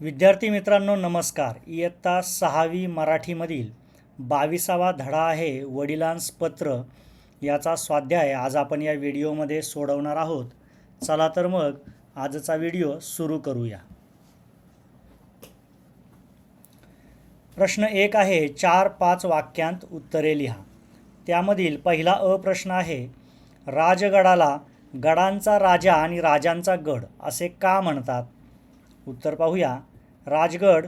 विद्यार्थी मित्रांनो नमस्कार. इयत्ता सहावी मराठीमधील बावीसावा धडा आहे वडिलांस पत्र याचा स्वाध्याय आज आपण या व्हिडिओमध्ये सोडवणार आहोत. चला तर मग आजचा व्हिडिओ सुरू करूया. प्रश्न एक आहे चार पाच वाक्यांत उत्तरे लिहा. त्यामधील पहिला अप्रश्न आहे राजगडाला गडांचा राजा आणि राजांचा गड असे का म्हणतात? उत्तर पाहूया. राजगड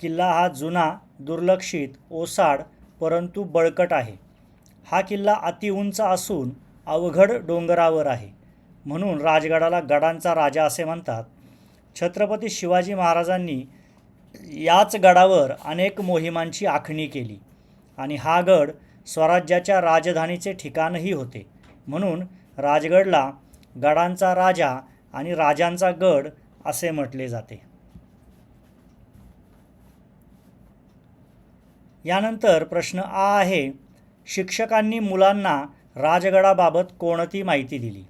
किल्ला हा जुना दुर्लक्षित ओसाड परंतु बळकट आहे. हा किल्ला अतिउंच असून अवघड डोंगरावर आहे. म्हणून राजगडाला गडांचा राजा असे म्हणतात. छत्रपती शिवाजी महाराजांनी याच गडावर अनेक मोहिमांची आखणी केली आणि हा गड स्वराज्याच्या राजधानीचे ठिकाणही होते. म्हणून राजगडला गडांचा राजा आणि राजांचा गड असे म्हटले जाते. यानंतर प्रश्न आ आहे शिक्षकांनी मुलांना राजगडाबाबत कोणती माहिती दिली?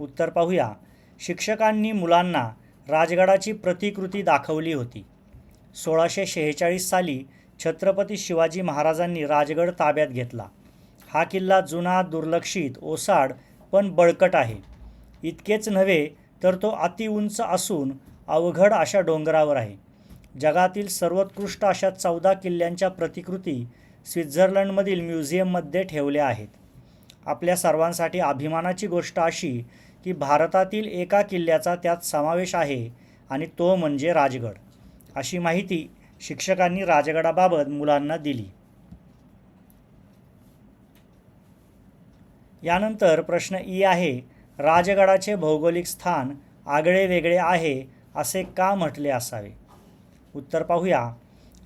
उत्तर पाहूया. शिक्षकांनी मुलांना राजगडाची प्रतिकृती दाखवली होती. सोळाशे शेहेचाळीस साली छत्रपती शिवाजी महाराजांनी राजगड ताब्यात घेतला. हा किल्ला जुना दुर्लक्षित ओसाड पण बळकट आहे. इतकेच नव्हे तर तो अतिउंच असून अवघड अशा डोंगरावर आहे. जगातील सर्वोत्कृष्ट अशा चौदा किल्ल्यांच्या प्रतिकृती स्वित्झर्लंडमधील म्युझियममध्ये ठेवल्या आहेत. आपल्या सर्वांसाठी अभिमानाची गोष्ट अशी की भारतातील एका किल्ल्याचा त्यात समावेश आहे आणि तो म्हणजे राजगड अशी माहिती शिक्षकांनी राजगडाबाबत मुलांना दिली. यानंतर प्रश्न ई आहे राजगडाचे भौगोलिक स्थान आगळे वेगळे आहे असे का म्हटले असावे? उत्तर पाहूया.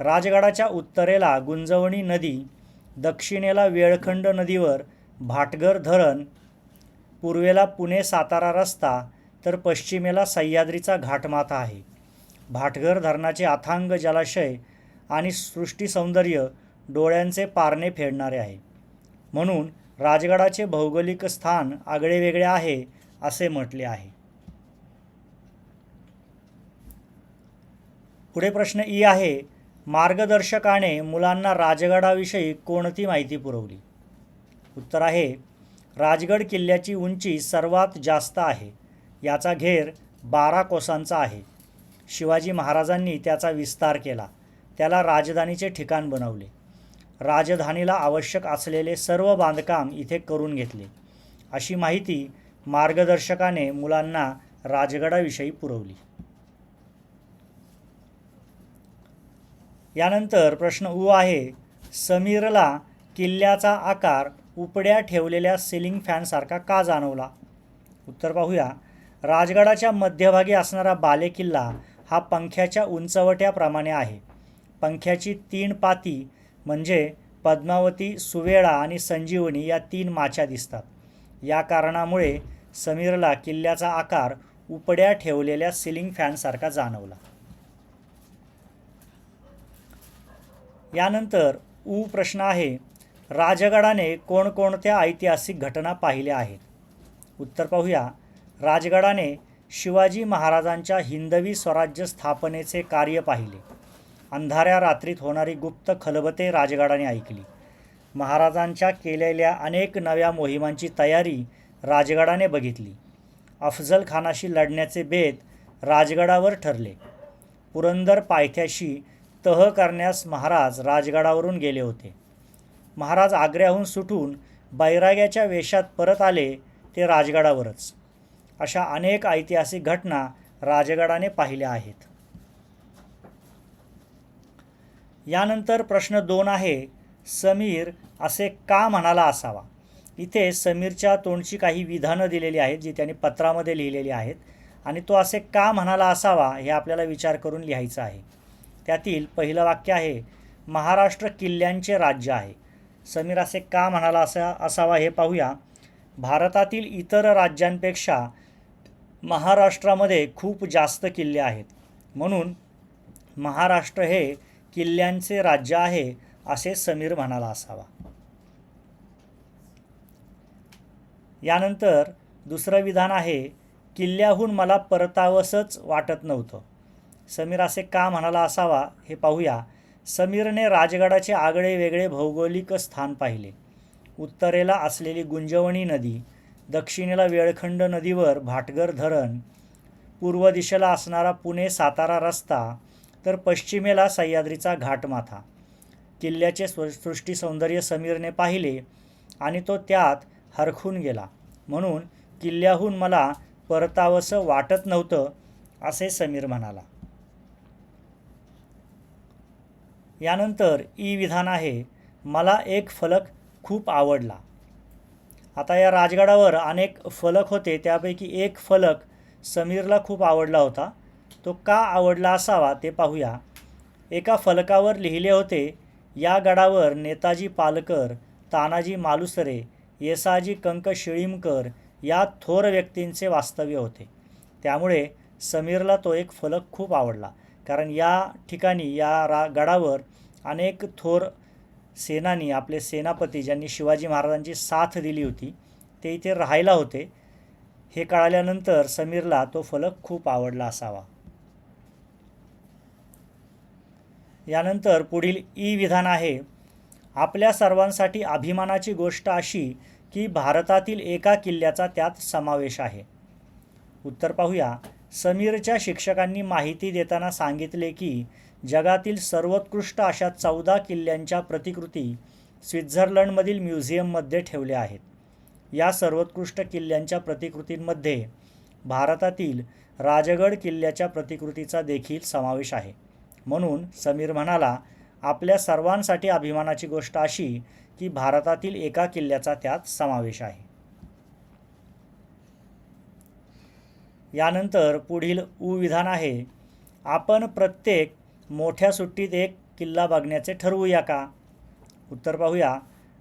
राजगडाच्या उत्तरेला गुंजवणी नदी दक्षिणेला वेळखंड नदीवर भाटघर धरण पूर्वेला पुणे सातारा रस्ता तर पश्चिमेला सह्याद्रीचा घाटमाथा आहे. भाटघर धरणाचे अथांग जलाशय आणि सृष्टी सौंदर्य डोळ्यांचे पारणे फेडणारे आहे. म्हणून राजगडाचे भौगोलिक स्थान आगळेवेगळे आहे असे म्हटले आहे. पुढे प्रश्न ई आहे मार्गदर्शकाने मुलांना राजगडाविषयी कोणती माहिती पुरवली? उत्तर आहे राजगड किल्ल्याची उंची सर्वात जास्त आहे याचा घेर बारा कोसांचा आहे. शिवाजी महाराजांनी त्याचा विस्तार केला त्याला राजधानीचे ठिकाण बनवले. राजधानीला आवश्यक असलेले सर्व बांधकाम इथे करून घेतले. अशी माहिती मार्गदर्शकाने मुलांना राजगडाविषयी पुरवली. यानंतर प्रश्न उ आहे समीरला किल्ल्याचा आकार उपड्या ठेवलेल्या सिलिंग फॅनसारखा का जाणवला? उत्तर पाहूया. राजगडाच्या मध्यभागी असणारा बालेकिल्ला हा पंख्याच्या उंचवट्याप्रमाणे आहे. पंख्याची तीन पाती म्हणजे पद्मावती सुवेळा आणि संजीवनी या तीन माच्या दिसतात. या कारणामुळे समीरला किल्ल्याचा आकार उपड्या ठेवलेल्या सिलिंग फॅनसारखा जाणवला. यानंतर उ प्रश्न आहे राजगडाने कोणकोणत्या ऐतिहासिक घटना पाहिल्या आहेत? उत्तर पाहूया. राजगडाने शिवाजी महाराजांच्या हिंदवी स्वराज्य स्थापनेचे कार्य पाहिले. अंधाऱ्या रात्रीत होणारी गुप्त खलबते राजगडाने ऐकली. महाराजांच्या केलेल्या अनेक नव्या मोहिमांची तयारी राजगडाने बघितली. अफजल खानाशी लढण्याचे बेत राजगडावर ठरले. पुरंदर पायथ्याशी तह करण्यास महाराज राजगडावरून गेले होते. महाराज आग्र्याहून सुटून बैराग्याच्या वेशात परत आले ते राजगडावरच. अशा अनेक ऐतिहासिक घटना राजगडाने पाहिल्या आहेत. यानंतर प्रश्न दोन आहे समीर असे का म्हणाला असावा? इथे समीरच्या तोंडची काही विधानं दिलेली आहेत जी त्याने पत्रामध्ये लिहिलेली आहेत आणि तो असे का म्हणाला असावा हे आपल्याला विचार करून लिहायचं आहे. त्यातील पहिलं वाक्य आहे महाराष्ट्र किल्ल्यांचे राज्य आहे. समीर असे का म्हणाला असा असावा हे पाहूया. भारतातील इतर राज्यांपेक्षा महाराष्ट्रामध्ये खूप जास्त किल्ले आहेत. म्हणून महाराष्ट्र हे किल्ल्यांचे राज्य आहे असे समीर म्हणाला असावा. यानंतर दुसरं विधान आहे किल्ल्याहून मला परतावंसंच वाटत नव्हतं. समीर असे का म्हणाला असावा हे पाहूया. समीरने राजगडाचे आगळे वेगळे भौगोलिक स्थान पाहिले. उत्तरेला असलेली गुंजवणी नदी दक्षिणेला वेळखंड नदीवर भाटगर धरण पूर्व दिशेला असणारा पुणे सातारा रस्ता तर पश्चिमेला सह्याद्रीचा घाटमाथा. किल्ल्याचे स्व सृष्टी सौंदर्य समीरने पाहिले आणि तो त्यात हरखून गेला. म्हणून किल्ल्याहून मला परतावंसं वाटत नव्हतं असे समीर म्हणाला. यानंतर ई विधान आहे. मला एक फलक खूप आवडला. आता या राजगडावर अनेक फलक होते त्यापैकी एक फलक समीरला खूप आवडला होता. तो का आवडला असावा ते पाहूया. एका फलकावर लिहिले होते या गडावर नेताजी पालकर तानाजी मालुसरे येसाजी कंक शिळीमकर या थोर व्यक्तींचे वास्तव्य होते. त्यामुळे समीरला तो एक फलक खूप आवडला. कारण या ठिकाणी या रा गडावर अनेक थोर सेनानी आपले सेनापती ज्यांनी शिवाजी महाराजांची साथ दिली होती ते इथे राहायला होते. हे कळाल्यानंतर समीरला तो फलक खूप आवडला असावा. यानंतर पुढील ई विधान आहे. आपल्या सर्वांसाठी अभिमानाची गोष्ट अशी की भारतातील एका किल्ल्याचा त्यात समावेश आहे. उत्तर पाहूया. समीरच्या शिक्षकांनी माहिती देताना सांगितले की जगातील सर्वोत्कृष्ट अशा चौदा किल्ल्यांच्या प्रतिकृती स्वित्झर्लंडमधील म्युझियममध्ये ठेवल्या आहेत. या सर्वोत्कृष्ट किल्ल्यांच्या प्रतिकृतींमध्ये भारतातील राजगड किल्ल्याच्या प्रतिकृतीचा देखील समावेश आहे. म्हणून समीर म्हणाला आपल्या सर्वांसाठी अभिमानाची गोष्ट अशी की भारतातील एका किल्ल्याचा त्यात समावेश आहे. यानंतर पुढील उ विधान आहे आपण प्रत्येक मोठ्या सुट्टीत एक किल्ला बघण्याचे ठरवूया का? उत्तर पाहूया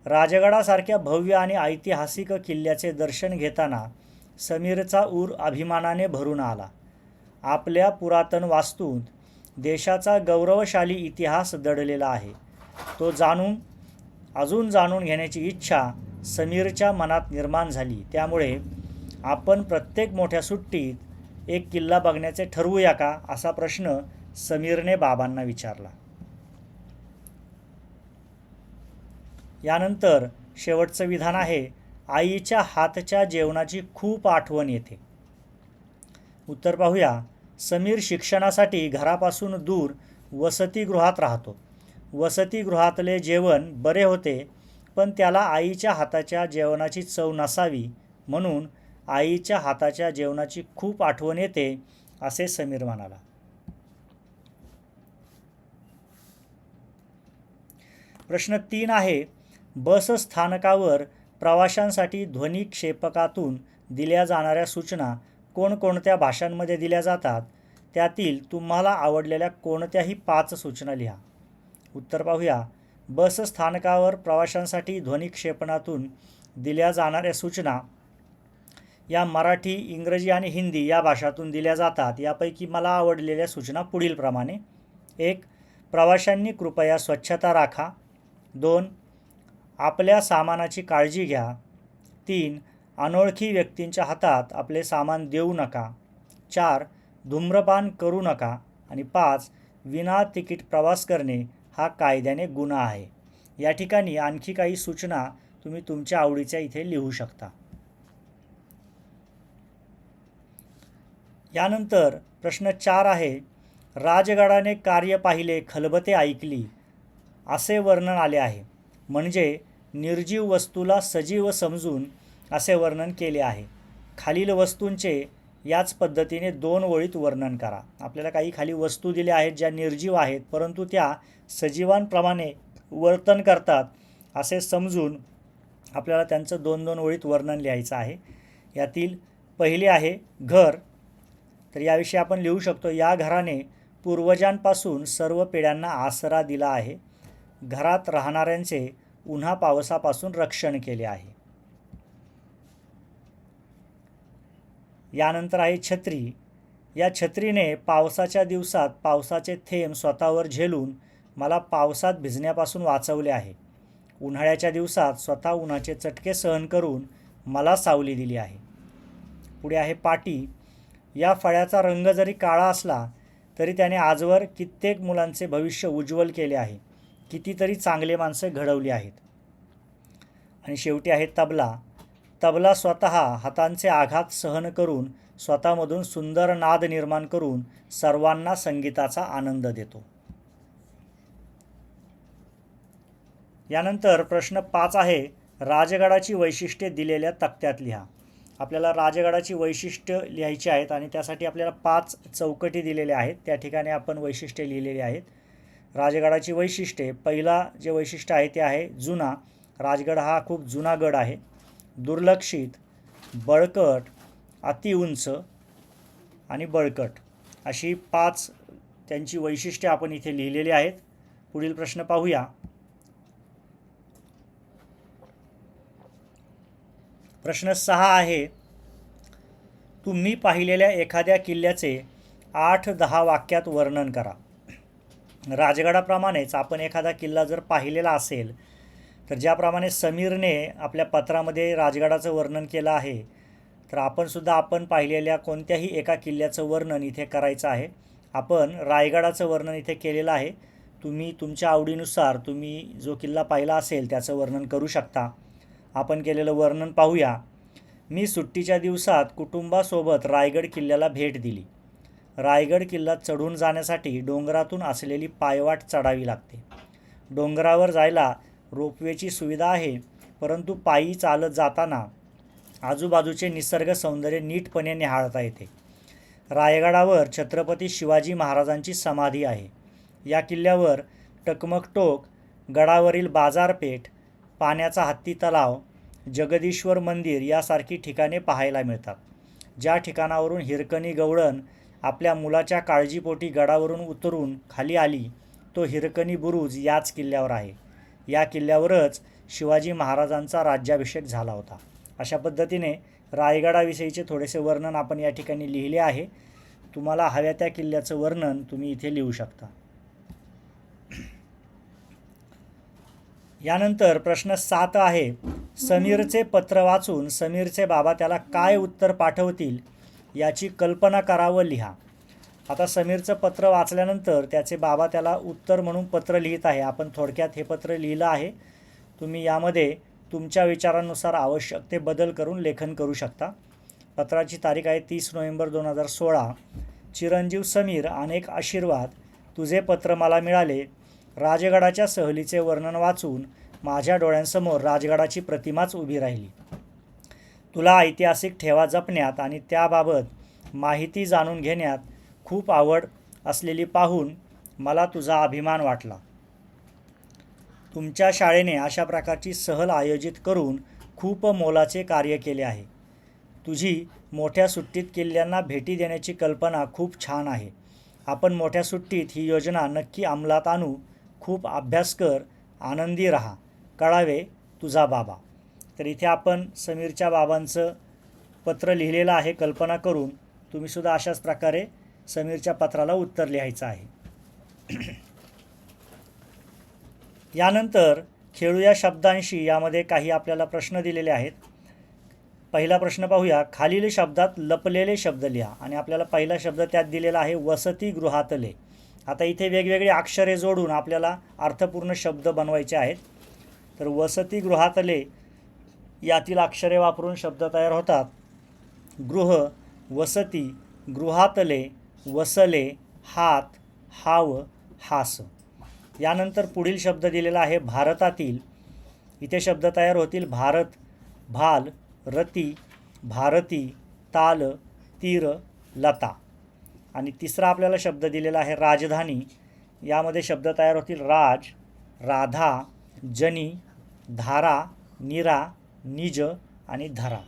राजगडासारख्या भव्य आणि ऐतिहासिक किल्ल्याचे दर्शन घेताना समीरचा ऊर अभिमानाने भरून आला. आपल्या पुरातन वास्तूत देशाचा गौरवशाली इतिहास दडलेला आहे. तो जाणून अजून जाणून घेण्याची इच्छा समीरच्या मनात निर्माण झाली. त्यामुळे आपण प्रत्येक मोठ्या सुट्टीत एक किल्ला बघण्याचे ठरवूया का असा प्रश्न समीरने बाबांना विचारला. यानंतर शेवटचं विधान आहे आईच्या हातच्या जेवणाची खूप आठवण येते. उत्तर पाहूया. समीर शिक्षणासाठी घरापासून दूर वसतिगृहात राहतो. वसतिगृहातले जेवण बरे होते पण त्याला आईच्या हाताच्या जेवणाची चव नसावी म्हणून आईच्या हाताच्या जेवणाची खूप आठवण येते असे समीर म्हणाला. प्रश्न तीन आहे बस स्थानकावर प्रवाशांसाठी ध्वनी क्षेपकातून दिल्या जाणाऱ्या सूचना कोणकोणत्या भाषांमध्ये दिल्या जातात त्यातील तुम्हाला आवडलेल्या कोणत्याही पाच सूचना लिहा. उत्तर पाहूया. बस स्थानकावर प्रवाशांसाठी ध्वनिक्षेपणातून दिल्या जाणाऱ्या सूचना या मराठी इंग्रजी आणि हिंदी या भाषातून दिल्या जातात. यापैकी मला आवडलेल्या सूचना पुढीलप्रमाणे एक प्रवाशांनी कृपया स्वच्छता राखा. दोन आपल्या सामानाची काळजी घ्या. तीन अनोळखी व्यक्तींच्या हातात आपले सामान देऊ नका. चार धूम्रपान करू नका. आणि पाच विना तिकीट प्रवास करणे हा कायद्याने गुन्हा आहे. या ठिकाणी आणखी काही सूचना तुम्ही तुमच्या आवडीच्या इथे लिहू शकता. यानंतर प्रश्न चार आहे राजगडाने कार्य पाहिले खलबते ऐकली असे वर्णन आले आहे. म्हणजे निर्जीव वस्तूला सजीव समजून असे वर्णन केले आहे. खालील वस्तूंचे याच पद्धतीने दोन ओळीत वर्णन करा. आपल्याला काही खाली वस्तू दिल्या आहेत ज्या निर्जीव आहेत परंतु त्या सजीवांप्रमाणे वर्तन करतात असे समजून आपल्याला त्यांचं दोन दोन ओळीत वर्णन लिहायचं आहे. यातील पहिले आहे घर. तर याविषयी आपण लिहू शकतो या घराने पूर्वजांपासून सर्व पिढ्यांना आसरा दिला आहे. घरात राहणाऱ्यांचे उन्हा पावसापासून रक्षण केले आहे. यानंतर आहे छत्री. या छत्रीने पावसाच्या दिवसात पावसाचे थेंब स्वतःवर झेलून मला पावसात भिजण्यापासून वाचवले आहे. उन्हाळ्याच्या दिवसात स्वतः उन्हाचे चटके सहन करून मला सावली दिली आहे. पुढे आहे पाटी. या फळ्याचा रंग जरी काळा असला तरी त्याने आजवर कित्येक मुलांचे भविष्य उज्ज्वल केले आहे. कितीतरी चांगले माणसं घडवली आहेत. आणि शेवटी आहे तबला. तबला स्वतः हातांचे आघात सहन करून स्वतःमधून सुंदर नाद निर्माण करून सर्वांना संगीताचा आनंद देतो. यानंतर प्रश्न पाच आहे राजगडाची वैशिष्ट्ये दिलेल्या तक्त्यात लिहा. आपल्याला राजगडाची वैशिष्ट्य लिहायची आहेत आणि त्यासाठी आपल्याला पाच चौकटी दिलेल्या आहेत. त्या ठिकाणी आपण वैशिष्ट्ये लिहिलेली आहेत. राजगडाची वैशिष्ट्ये पहिला जे वैशिष्ट्य आहे ते आहे जुना. राजगड हा खूप जुना गड आहे. दुर्लक्षित बळकट अतिउंच आणि बळकट अशी पाच त्यांची वैशिष्ट्ये आपण इथे लिहिलेली आहेत. पुढील प्रश्न पाहूया. प्रश्न सहा आहे तुम्ही पाहिलेल्या एखाद्या किल्ल्याचे आठ दहा वाक्यात वर्णन करा. राजगडाप्रमाणेच आपण एखादा किल्ला जर पाहिलेला असेल तर ज्याप्रमाणे समीरने आपल्या पत्रामध्ये राजगडाचं वर्णन केलं आहे तर आपणसुद्धा आपण पाहिलेल्या कोणत्याही एका किल्ल्याचं वर्णन इथे करायचं आहे. आपण रायगडाचं वर्णन इथे केलेलं आहे. तुम्ही तुमच्या आवडीनुसार तुम्ही जो किल्ला पाहिला असेल त्याचं वर्णन करू शकता. आपण केलेलं वर्णन पाहूया. मी सुट्टीच्या दिवसात कुटुंबासोबत रायगड किल्ल्याला भेट दिली. रायगड किल्ला चढून जाण्यासाठी डोंगरातून असलेली पायवाट चढावी लागते. डोंगरावर जायला रोपवेची सुविधा आहे परंतु पायी चालत जाताना आजूबाजूचे निसर्ग सौंदर्य नीटपणे निहाळता येते. रायगडावर छत्रपती शिवाजी महाराजांची समाधी आहे. या किल्ल्यावर टकमकटोक गडावरील बाजारपेठ पाण्याचा हत्ती तलाव जगदीश्वर मंदिर यासारखी ठिकाणे पाहायला मिळतात. ज्या ठिकाणावरून हिरकणी गवळण आपल्या मुलाच्या काळजीपोटी गडावरून उतरून खाली आली तो हिरकणी बुरुज याच किल्ल्यावर आहे. या किल्ल्यावरच शिवाजी महाराजांचा राज्याभिषेक झाला होता. अशा पद्धतीने रायगडाविषयीचे थोडेसे वर्णन आपण या ठिकाणी लिहिले आहे. तुम्हाला हव्या त्या किल्ल्याचं वर्णन तुम्ही इथे लिहू शकता. यानंतर प्रश्न सात आहे. समीरचे पत्र वाचून समीरचे बाबा त्याला काय उत्तर पाठवतील याची कल्पना करा व लिहा. आता समीरचं पत्र वाचल्यानंतर त्याचे बाबा त्याला उत्तर म्हणून पत्र लिहित आहे. आपण थोडक्यात हे पत्र लिहिलं आहे. तुम्ही यामध्ये तुमच्या विचारांनुसार आवश्यक ते बदल करून लेखन करू शकता. पत्राची तारीख आहे तीस नोव्हेंबर दोन हजार सोळा. चिरंजीव समीर अनेक आशीर्वाद. तुझे पत्र मला मिळाले. राजगडाच्या सहलीचे वर्णन वाचून माझ्या डोळ्यांसमोर राजगडाची प्रतिमाच उभी राहिली. तुला ऐतिहासिक ठेवा जपण्यात आणि त्याबाबत माहिती जाणून घेण्यात खूप आवड असलेली पाहून मला तुझा अभिमान वाटला. तुमच्या शाळेने अशा प्रकारची सहल आयोजित करून खूप मोलाचे कार्य केले आहे. तुझी मोठ्या सुट्टीत किल्ल्यांना भेटी देण्याची कल्पना खूप छान आहे. आपण मोठ्या सुट्टीत ही योजना नक्की अंमलात आणू. खूप अभ्यास कर आनंदी राहा. कळावे तुझा बाबा. तर इथे आपण समीरच्या बाबांचं पत्र लिहिलेलं आहे कल्पना करून. तुम्हीसुद्धा अशाच प्रकारे समीरच्या पत्राला उत्तर लिहायचं आहे. यानंतर खेळू या शब्दांशी यामध्ये काही आपल्याला प्रश्न दिलेले आहेत. पहिला प्रश्न पाहूया. खालील शब्दात लपलेले शब्द लिहा आणि आपल्याला पहिला शब्द त्यात दिलेला आहे वसतिगृहातले आता इथे वेगवेगळी अक्षरे जोडून आपल्याला अर्थपूर्ण शब्द बनवायचे आहेत. तर वसतिगृहातले यातील अक्षरे वापरून शब्द तयार होतात. गृह वसती गृहातले वसले हात हाव हास. यानंतर पुढील शब्द दिलेला आहे भारतातील. इथे शब्द तयार होतील भारत भाल रती भारती ताल तीर लता. आणि तिसरा आपल्याला शब्द दिलेला आहे राजधानी. यामध्ये शब्द तयार होतील राज राधा जनी धारा निरा निज आणि धरा.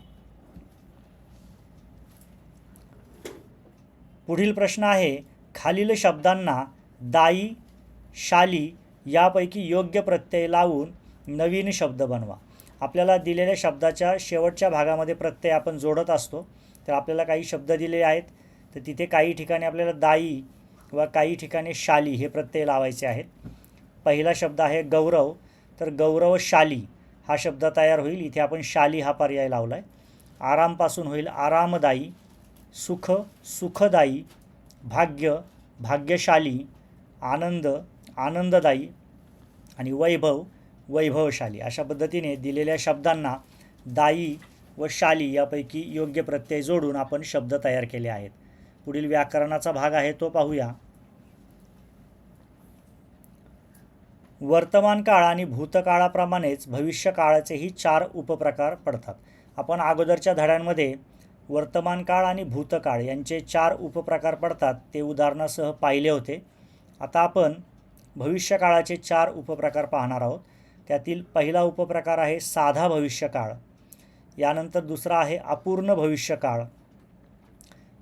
पुढील प्रश्न आहे खालील शब्दांना दाई शाली यापैकी योग्य प्रत्यय लावून नवीन शब्द बनवा. आपल्याला दिलेल्या शब्दाच्या शेवटच्या भागामध्ये प्रत्यय आपण जोडत असतो तर आपल्याला काही शब्द दिलेले आहेत तर तिथे काही ठिकाणी आपल्याला दाई व काही ठिकाणी शाली हे प्रत्यय लावायचे आहेत. पहिला शब्द आहे गौरव तर गौरव शाली हा शब्द तयार होईल. इथे आपण शाली हा पर्याय लावला आहे आरामपासून होईल आरामदायी. सुख सुखदायी भाग्य भाग्यशाली आनंद आनंददायी आणि वैभव वैभवशाली अशा पद्धतीने दिलेल्या शब्दांना दायी व शाली यापैकी योग्य प्रत्यय जोडून आपण शब्द तयार केले आहेत. पुढील व्याकरणाचा भाग आहे तो पाहूया. वर्तमान काळ आणि भूतकाळाप्रमाणेच भविष्य काळाचेही चार उपप्रकार पडतात. आपण अगोदरच्या धड्यांमध्ये वर्तमान काळ आणि भूतकाळ यांचे चार उपप्रकार पडतात ते उदाहरणासह पाहिले होते. आता आपण भविष्यकाळाचे चार उपप्रकार पाहणार आहोत. त्यातील पहिला उपप्रकार आहे साधा भविष्यकाळ. यानंतर दुसरा आहे अपूर्ण भविष्यकाळ.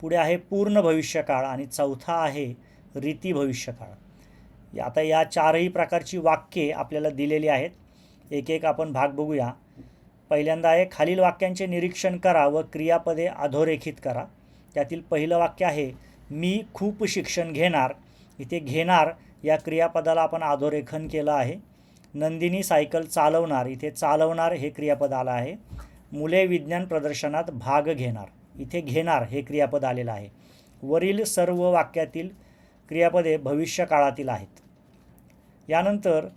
पुढे आहे पूर्ण भविष्यकाळ आणि चौथा आहे रीती भविष्यकाळ. या- आता या चारही प्रकारची वाक्ये आपल्याला दिलेली आहेत. एक एक आपण भाग बघूया. पहिल्यांदा आहे खालील वाक्यांचे निरीक्षण करा व क्रियापदे अधोरेखित करा. त्यातील पहिलं वाक्य आहे मी खूप शिक्षण घेणार. इथे घेणार या क्रियापदाला आपण अधोरेखन केलं आहे. नंदिनी सायकल चालवणार. इथे चालवणार हे क्रियापद आलं आहे. मुले विज्ञान प्रदर्शनात भाग घेणार. इथे घेणार हे क्रियापद आलेलं आहे. वरील सर्व वाक्यातील क्रियापदे भविष्यकाळातील आहेत. यानंतर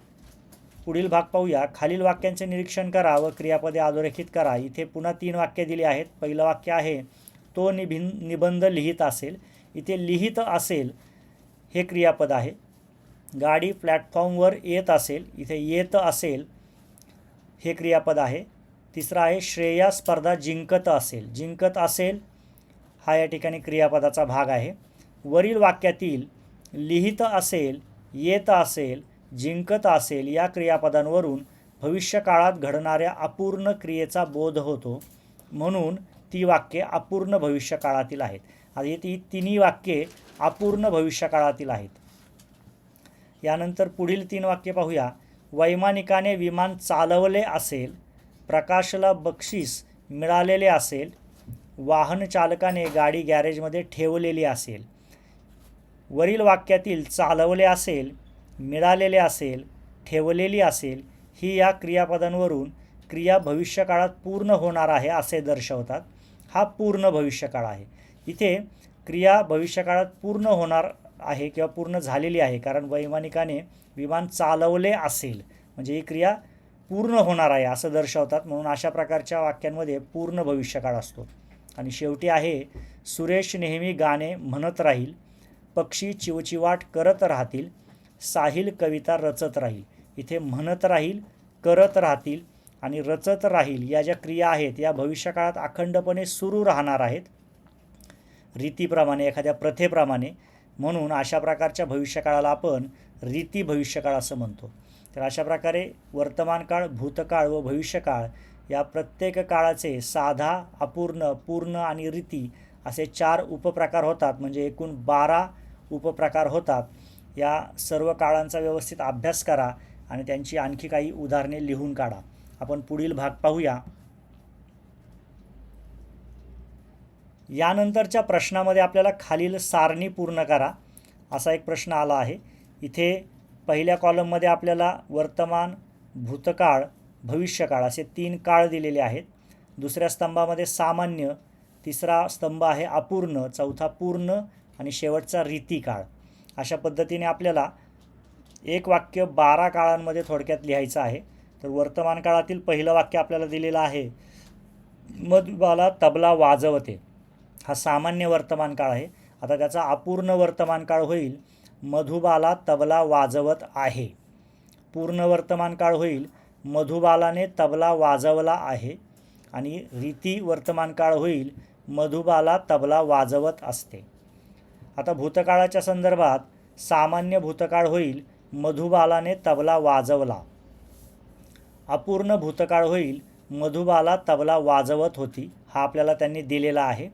पुढील भाग पाहूया. खालील वाक्यांचे निरीक्षण करा व क्रियापदे अधोरेखित करा. इथे पुन्हा तीन वाक्य दिली आहेत. पहिलं वाक्य आहे तो निभिन निबंध लिहित असेल. इथे लिहित असेल हे क्रियापद आहे. गाडी प्लॅटफॉर्मवर येत असेल इथे येत असेल हे क्रियापद आहे. तिसरा आहे श्रेया स्पर्धा जिंकत असेल. जिंकत असेल हा या ठिकाणी क्रियापदाचा भाग आहे. वरील वाक्यातील लिहित असेल येत असेल जिंकत असेल या क्रियापदांवरून भविष्यकाळात घडणाऱ्या अपूर्ण क्रियेचा बोध होतो. म्हणून ती वाक्ये अपूर्ण भविष्यकाळातील आहेत. आता ती तिन्ही वाक्ये अपूर्ण भविष्यकाळातील आहेत. यानंतर पुढील तीन वाक्ये पाहूया. वैमानिकाने विमान चालवले असेल प्रकाशला बक्षीस मिळालेले असेल वाहन चालकाने गाडी गॅरेजमध्ये ठेवलेली असेल वरील वाक्यातील चालवले असेल मिळालेले असेल ठेवलेली असेल ही या क्रियापदांवरून क्रिया भविष्यकाळात पूर्ण होणार आहे असे दर्शवतात. हा पूर्ण भविष्यकाळ आहे. इथे क्रिया भविष्यकाळात पूर्ण होणार आहे किंवा पूर्ण झालेली आहे कारण वैमानिकाने विमान चालवले असेल. म्हणजे ही क्रिया पूर्ण होणार आहे असं दर्शवतात. म्हणून अशा प्रकारच्या वाक्यांमध्ये पूर्ण भविष्यकाळ असतो. आणि शेवटी आहे सुरेश नेहमी गाणे म्हणत राहील पक्षी चिवचिवाट करत राहतील साहिल कविता रचत राहील. इथे म्हणत राहील करत राहतील आणि रचत राहील या ज्या क्रिया आहेत या भविष्यकाळात अखंडपणे सुरू राहणार आहेत. रीतीप्रमाणे एखाद्या प्रथेप्रमाणे म्हणून अशा प्रकारच्या भविष्यकाळाला आपण रीती भविष्यकाळ असं म्हणतो. तर अशा प्रकारे वर्तमान काळ भूतकाळ व भविष्यकाळ या प्रत्येक काळाचे साधा अपूर्ण पूर्ण आणि रीती असे चार उपप्रकार होतात. म्हणजे एकूण बारा उपप्रकार होतात. या सर्व काळांचा व्यवस्थित अभ्यास करा आणि त्यांची आणखी काही उदाहरणे लिहून काढा. आपण पुढील भाग पाहूया. यानंतरच्या प्रश्नामध्ये आपल्याला खालील सारणी पूर्ण करा. असा एक प्रश्न आला आहे. इथे पहिल्या कॉलममध्ये आपल्याला वर्तमान भूतकाळ भविष्यकाळ असे तीन काळ दिलेले आहेत. दुसऱ्या स्तंभामध्ये सामान्य तिसरा स्तंभ आहे अपूर्ण चौथा पूर्ण आणि शेवटचा रीतिकाळ. अशा पद्धतीने आपल्याला एक वाक्य बारा काळांमध्ये थोडक्यात लिहायचं आहे. तर वर्तमान काळातील पहिलं वाक्य आपल्याला दिलेलं आहे मधुबाला तबला वाजवते. हा सामान्य वर्तमान काळ आहे. आता त्याचा अपूर्ण वर्तमान काळ होईल मधुबाला तबला वाजवत आहे. पूर्ण वर्तमान काळ होईल मधुबालाने तबला वाजवला आहे. आणि रीती वर्तमान काळ होईल मधुबाला तबला वाजवत असते. आता भूतकाळाच्या संदर्भात सामान्य भूतकाळ होईल मधुबालाने तबला वाजवला. अपूर्ण भूतकाळ होईल मधुबाला तबला वाजवत होती हा आपल्याला त्यांनी दिलेला आहे.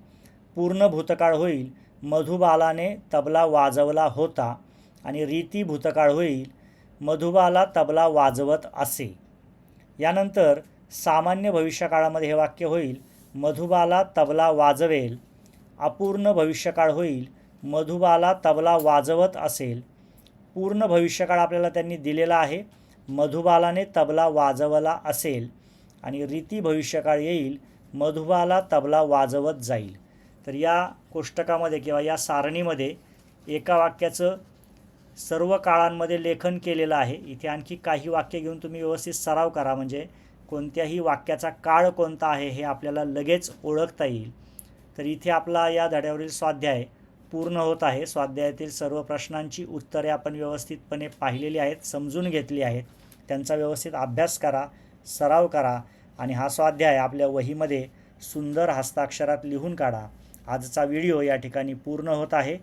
पूर्ण भूतकाळ होईल मधुबालाने तबला वाजवला होता आणि रीती भूतकाळ होईल मधुबाला तबला वाजवत असे. यानंतर सामान्य भविष्यकाळामध्ये हे वाक्य होईल मधुबाला तबला वाजवेल अपूर्ण भविष्यकाळ होईल मधुबाला तबला वाजवत असेल. पूर्ण भविष्यकाळ आपल्याला त्यांनी दिलेला आहे. मधुबालाने तबला वाजवला असेल आणि रीती भविष्यकाळ येईल. मधुबाला तबला वाजवत जाईल. तर या कोष्टकामध्ये किंवा या सारणीमध्ये एका वाक्याचं सर्व काळांमध्ये लेखन केलेलं आहे. इथे आणखी काही वाक्य घेऊन तुम्ही व्यवस्थित सराव करा. म्हणजे कोणत्याही वाक्याचा काळ कोणता आहे हे आपल्याला लगेच ओळखता येईल. तर इथे आपला या धड्यावरील स्वाध्याय पूर्ण होत आहे. स्वाध्यायातील सर्व प्रश्नांची उत्तरे आपण व्यवस्थितपणे पाहिलेली आहेत समजून घेतली आहेत. त्यांचा व्यवस्थित अभ्यास करा सराव करा आणि हा स्वाध्याय आपल्या वहीमध्ये सुंदर हस्ताक्षरात लिहून काढा. आजचा व्हिडिओ या ठिकाणी पूर्ण होत आहे.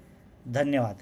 धन्यवाद.